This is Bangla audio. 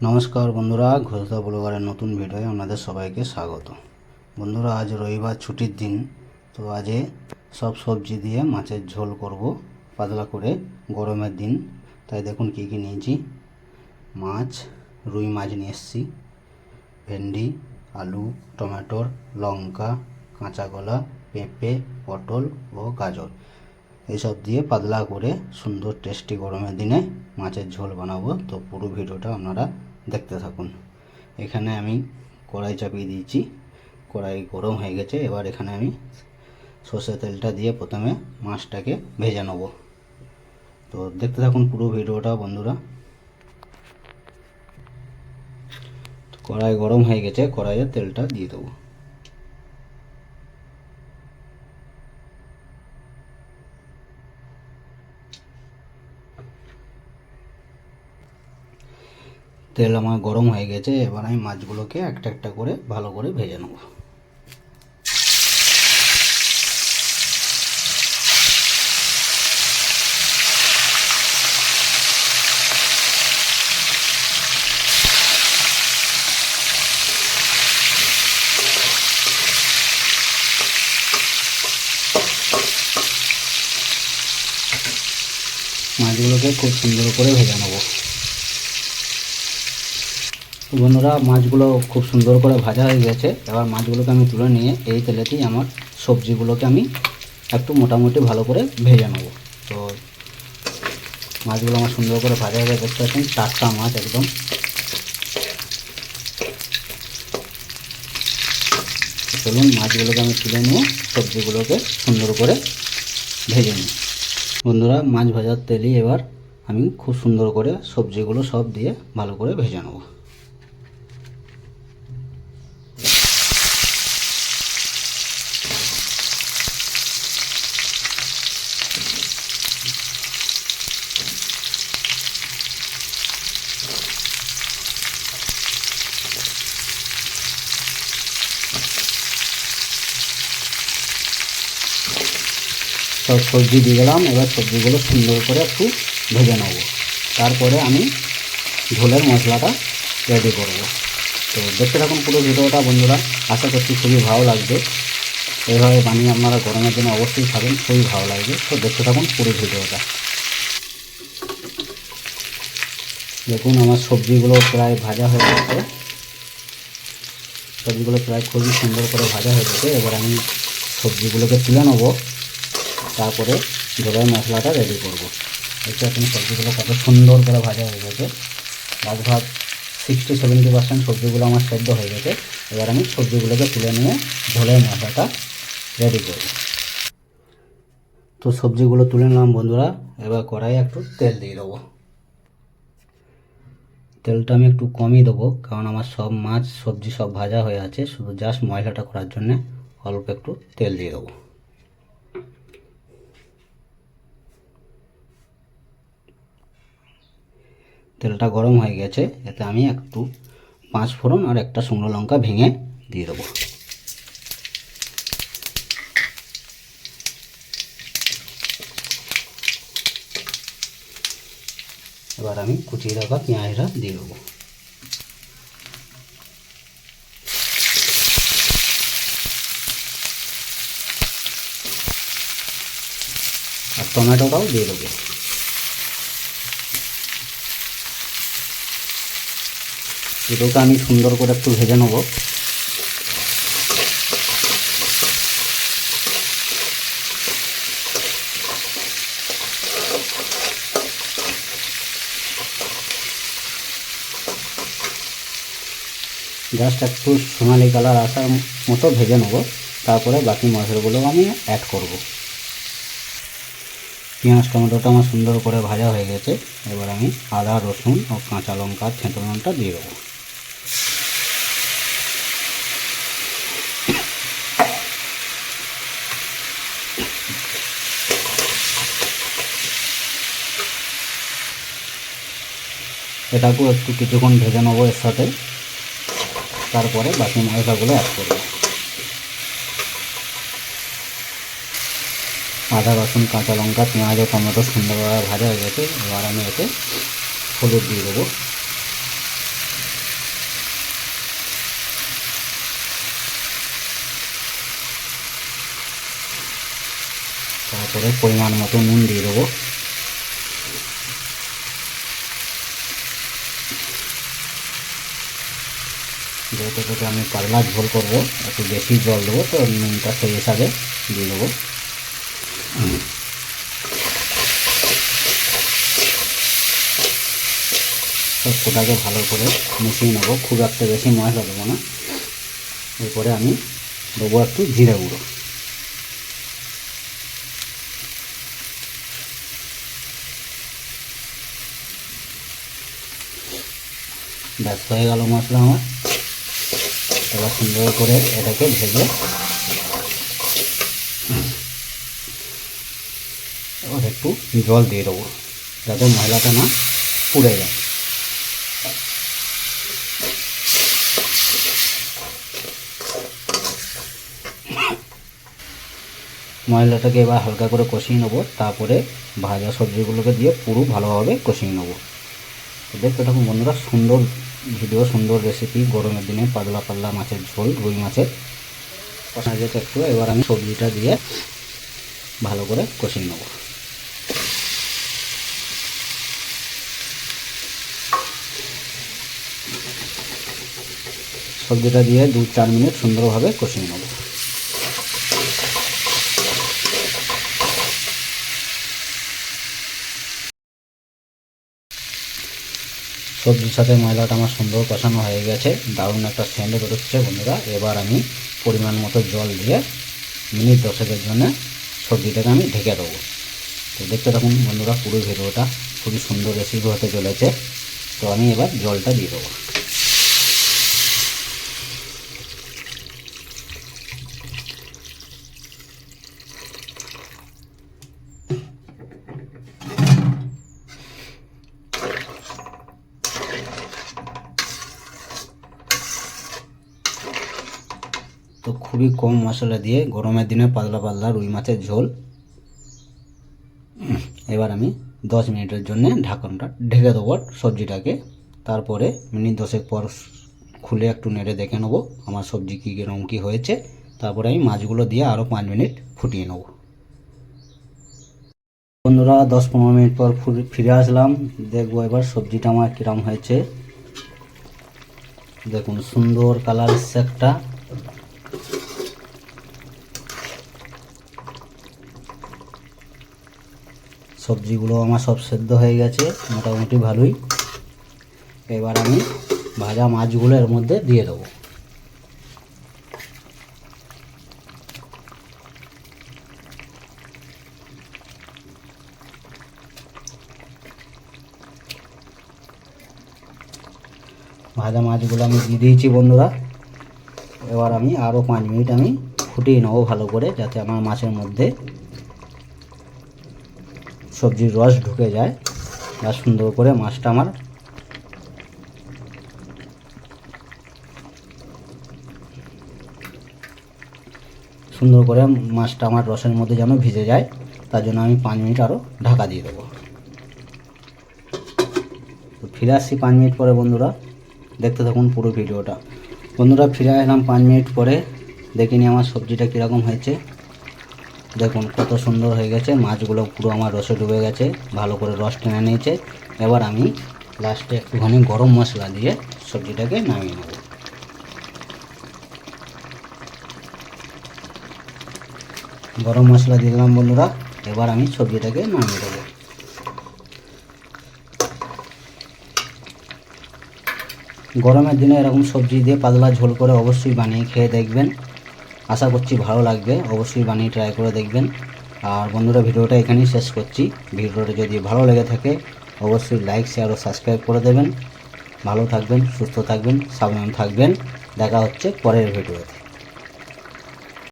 নমস্কার বন্ধুরা, ঘোষদা ব্লগারের নতুন ভিডিওয়ে আপনাদের সবাইকে স্বাগত। বন্ধুরা, আজ রবিবার ছুটির দিন, তো আজে সব সবজি দিয়ে মাছের ঝোল করব, পাতলা করে, গরমের দিন। তাই দেখুন কী কী নিয়েছি। মাছ, রুই মাছ নিয়ে এসেছি, ভেন্ডি, আলু, টমেটোর, লঙ্কা, কাঁচা কলা, পেঁপে, পটল ও গাজর। এইসব দিয়ে পাতলা করে সুন্দর টেস্টি গরমের দিনে মাছের ঝোল বানাবো। তো পুরো ভিডিওটা আপনারা দেখতে থাকুন। এখানে আমি কড়াই চাপিয়ে দিয়েছি। কড়াই গরম হয়ে গেছে। এবার এখানে আমি সর্ষে তেলটা দিয়ে প্রথমে মাছটাকে ভেজে নেব। তো দেখতে থাকুন পুরো ভিডিওটা, বন্ধুরা। কড়াই গরম হয়ে গেছে। কড়াইয়ে তেলটা দিয়ে দেবো। তেল আমার গরম হয়ে গেছে, এবার আমি মাছগুলোকে একটা একটা করে ভালো করে ভেজে নেব। মাছগুলোকে খুব সুন্দর করে ভেজে নেব। বন্ধুরা, মাছগুলো খুব সুন্দর করে ভাজা হয়ে গেছে। এবার মাছগুলোকে আমি তুলে নিয়ে এই তেলেতেই আমার সবজিগুলোকে আমি একটু মোটামুটি ভালো করে ভেজে নেব। তো মাছগুলো আমার সুন্দর করে ভাজা হয়ে দেখতে পাচ্ছেন? টাটকা মাছ একদম। চলুন, মাছগুলোকে আমি তুলে নিয়ে সবজিগুলোকে সুন্দর করে ভেজে নিই। বন্ধুরা, মাছ ভাজার তেলই এবার আমি খুব সুন্দর করে সবজিগুলো সব দিয়ে ভালো করে ভেজে নেব। সব সবজি দিয়ে দিলাম এবার সবজিগুলো সুন্দর করে একটু ভেজে নেব। তারপরে আমি ঝোলের মশলাটা রেডি করব। তো দেখতে থাকুন পুরো ভিডিওটা, বন্ধুরা। আশা করছি খুবই ভালো লাগবে। এইভাবে বানিয়ে আপনারা গরমের জন্য অবশ্যই খাবেন, খুবই ভালো লাগবে। তো দেখতে থাকুন পুরো ভিডিওটা। দেখুন, আমার সবজিগুলো প্রায় ভাজা হয়ে গেছে। সবজিগুলো প্রায় খুবই সুন্দর করে ভাজা হয়ে গেছে। এবার আমি সবজিগুলোকে তুলে নেব। তারপরে জলের মশলাটা রেডি করব। দেখতে পাচ্ছেন সবজিগুলো কত সুন্দর করে ভাজা হয়ে গেছে। ভাগ সিক্সটি সেভেন্টি পার্সেন্ট সবজিগুলো আমার সেদ্ধ হয়ে গেছে। এবার আমি সবজিগুলোকে তুলে নিয়ে ঝোলের মশলাটা রেডি করব। তো সবজিগুলো তুলে নিলাম বন্ধুরা, এবার কড়াইয়ে একটু তেল দিয়ে দেবো। তেলটা আমি একটু কমই দেবো, কারণ আমার সব মাছ, সবজি সব ভাজা হয়ে আছে। শুধু জাস্ট মশলাটা করার জন্যে অল্প একটু তেল দিয়ে দেবো। তেলটা গরম হয়ে গেছে, এতে আমি একটু পাঁচ ফোড়ন আর একটা শুকনো লঙ্কা ভেঙে দিয়ে দেবো। এবার আমি কুচিয়ে রাখা পেঁয়াজটা দিয়ে দেবো। আর টমেটোটাও দিয়ে দেবো। এটাকে আমি সুন্দর করে একটু ভেজে নেব। জাস্ট একটু সোনালি কালার আসার মতো ভেজে নেব। তারপরে বাকি মশলাগুলো আমি অ্যাড করব। পেঁয়াজ টমেটোটা আমার সুন্দর করে ভাজা হয়ে গেছে। এবার আমি আদা, রসুন ও কাঁচা লঙ্কা লঙ্কা দিয়ে দেবো। এটাকেও একটু কিছুক্ষণ ভেজে নেব এর সাথে। তারপরে বাকি ময়দাগুলো অ্যাড করব। আদা, রসুন, কাঁচা লঙ্কা, পেঁয়াজ ও টমেটো সুন্দরভাবে ভাজা হয়ে গেছে। এবার আমি এতে হলুদ দিয়ে দেবো। তারপরে পরিমাণ মতো নুন দিয়ে দেবো। যেহেতু থেকে আমি পাতলা ঝোল করব, একটু বেশি জল দেবো, তো নুনটা সেই হিসাবে দিয়ে দেবো। সবকটাকে ভালো করে মিশিয়ে নেব, খুব একটা বেশি মশলা দেবো না। এরপরে আমি দেবো একটু জিরে গুঁড়ো। ব্যস্ত হয়ে গেল মশলা আমার। এবার সুন্দর করে এটাকে ভেজে। এবার একটু জল দিয়ে দেবো, যাতে ময়লাটা না পুড়ে যায়। ময়লাটাকে এবার হালকা করে কষিয়ে নেব, তারপরে ভাজা সবজিগুলোকে দিয়ে পুরো ভালোভাবে কষিয়ে নেব। দেখতে থাকুন বন্ধুরা, সুন্দর ভিডিও সুন্দর রেসিপি গরমের দিনে পাতলা পাতলা মাছের ঝোল, রুই মাছের। কষা যেতে একটু এবার আমি সবজিটা দিয়ে ভালো করে কষিয়ে নেব। সবজিটা দিয়ে দু চার মিনিট সুন্দরভাবে কষিয়ে নেব। সবজির সাথে ময়লাটা আমার সুন্দর কষানো হয়ে গেছে। দারুণ একটা স্যান্ডে বেরোচ্ছে বন্ধুরা। এবার আমি পরিমাণ মতো জল দিয়ে মিনিট দশেকের জন্য সবজিটাকে আমি ঢেকে দেবো। তো দেখতে থাকুন বন্ধুরা পুরো ভিডিওটা। খুবই সুন্দর রেসিপি হতে চলেছে। তো আমি এবার জলটা দিয়ে দেবো। খুবই কম মশলা দিয়ে গরমের দিনে পাতলা পাতলা রুই মাছের ঝোল। এবার আমি দশ মিনিটের জন্য ঢাকনটা ঢেকে দেবো সবজিটাকে। তারপরে মিনিট দশেক পর খুলে একটু নেড়ে দেখে নেব আমার সবজি কী কীরকম কী হয়েছে। তারপরে আমি মাছগুলো দিয়ে আরও পাঁচ মিনিট ফুটিয়ে নেব। বন্ধুরা, দশ পনেরো মিনিট পর ফিরে আসলাম। দেখব এবার সবজিটা আমার কীরকম হয়েছে। দেখুন, সুন্দর কালার এসছে একটা। সবজিগুলো আমার সব সেদ্ধ হয়ে গেছে, মোটামুটি ভালোই। এবার আমি ভাজা মাছগুলো এর মধ্যে দিয়ে দেবো। ভাজা মাছগুলো আমি দিয়ে দিয়েছি বন্ধুরা। এবার আমি আরও পাঁচ মিনিট আমি ফুটিয়ে নেব ভালো করে, যাতে আমার মাছের মধ্যে সবজির রস ঢুকে যায়। আর সুন্দর করে মাছটা আমার সুন্দর করে মাছটা আমার রসের মধ্যে যেন ভিজে যায়, তার জন্য আমি পাঁচ মিনিট আরও ঢাকা দিয়ে দেবো। তো ফিরে আসছি পাঁচ মিনিট পরে বন্ধুরা। দেখতে থাকুন পুরো ভিডিওটা। বন্ধুরা, ফিরে আসলাম পাঁচ মিনিট পরে। দেখিনি আমার সবজিটা কীরকম হয়েছে। দেখুন কত সুন্দর হয়ে গেছে। মাছগুলো পুরো আমার রসে ডুবে গেছে। ভালো করে রস টেনে নিয়েছে। এবার আমি লাস্টে একটুখানি গরম মশলা দিয়ে সবজিটাকে নামিয়ে নেব। গরম মশলা দিলাম বন্ধুরা। এবার আমি সবজিটাকে নামিয়ে দেবো। গরমের দিনে এরকম সবজি দিয়ে পাতলা ঝোল করে অবশ্যই বানিয়ে খেয়ে দেখবেন। আশা করছি ভালো লাগবে। অবশ্যই বানিয়ে ট্রাই করে দেখবেন। আর বন্ধুরা, ভিডিওটা এখানেই শেষ করছি। ভিডিওটা যদি ভালো লেগে থাকে, অবশ্যই লাইক শেয়ার ও সাবস্ক্রাইব করে দেবেন। ভালো থাকবেন, সুস্থ থাকবেন, সাবধান থাকবেন। দেখা হচ্ছে পরের ভিডিওতে।